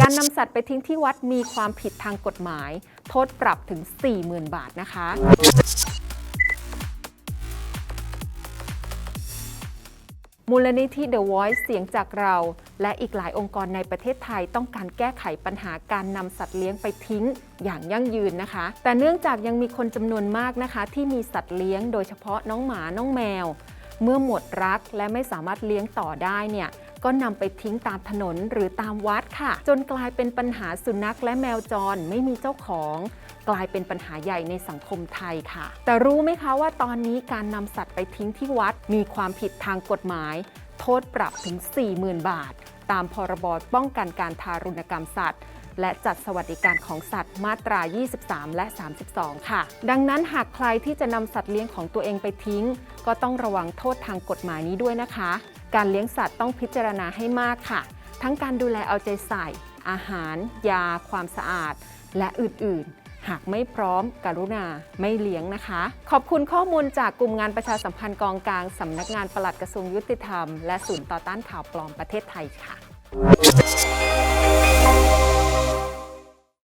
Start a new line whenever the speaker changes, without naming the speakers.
การนำสัตว์ไปทิ้งที่วัดมีความผิดทางกฎหมาย โทษปรับถึง 40,000 บาทนะคะ มูลนิธิ The Voice เสียงจากเรา และอีกหลายองค์กรในประเทศไทยต้องการแก้ไขปัญหาการนำสัตว์เลี้ยงไปทิ้งอย่างยั่งยืนนะคะ แต่เนื่องจากยังมีคนจำนวนมากนะคะ ที่มีสัตว์เลี้ยง โดยเฉพาะน้องหมาน้องแมว เมื่อหมดรักและไม่สามารถเลี้ยงต่อได้เนี่ย ก็นำไปทิ้งตามถนนหรือตามวัดค่ะ จนกลายเป็นปัญหาสุนัขและแมวจรไม่มีเจ้าของ กลายเป็นปัญหาใหญ่ในสังคมไทยค่ะ แต่รู้ไหมคะว่าตอนนี้การนำสัตว์ไปทิ้งที่วัด มีความผิดทางกฎหมาย โทษปรับถึง 40,000 บาท ตามพรบป้องกันการทารุณกรรมสัตว์และจัดสวัสดิการของสัตว์มาตรา 23 และ 32 ค่ะ ดังนั้นหากใครที่จะนำสัตว์เลี้ยงของตัวเองไปทิ้ง ก็ต้องระวังโทษทางกฎหมายนี้ด้วยนะคะ การเลี้ยงสัตว์ต้องพิจารณาให้มากค่ะ ทั้งการดูแลเอาใจใส่ อาหาร ยา ความสะอาด และอื่นๆ หากไม่พร้อมกรุณาไม่เลี้ยงนะคะ ขอบคุณข้อมูลจากกลุ่มงานประชาสัมพันธ์กองกลางสำนักงานปลัดกระทรวงยุติธรรม และศูนย์ต่อต้านข่าวปลอมประเทศไทยค่ะ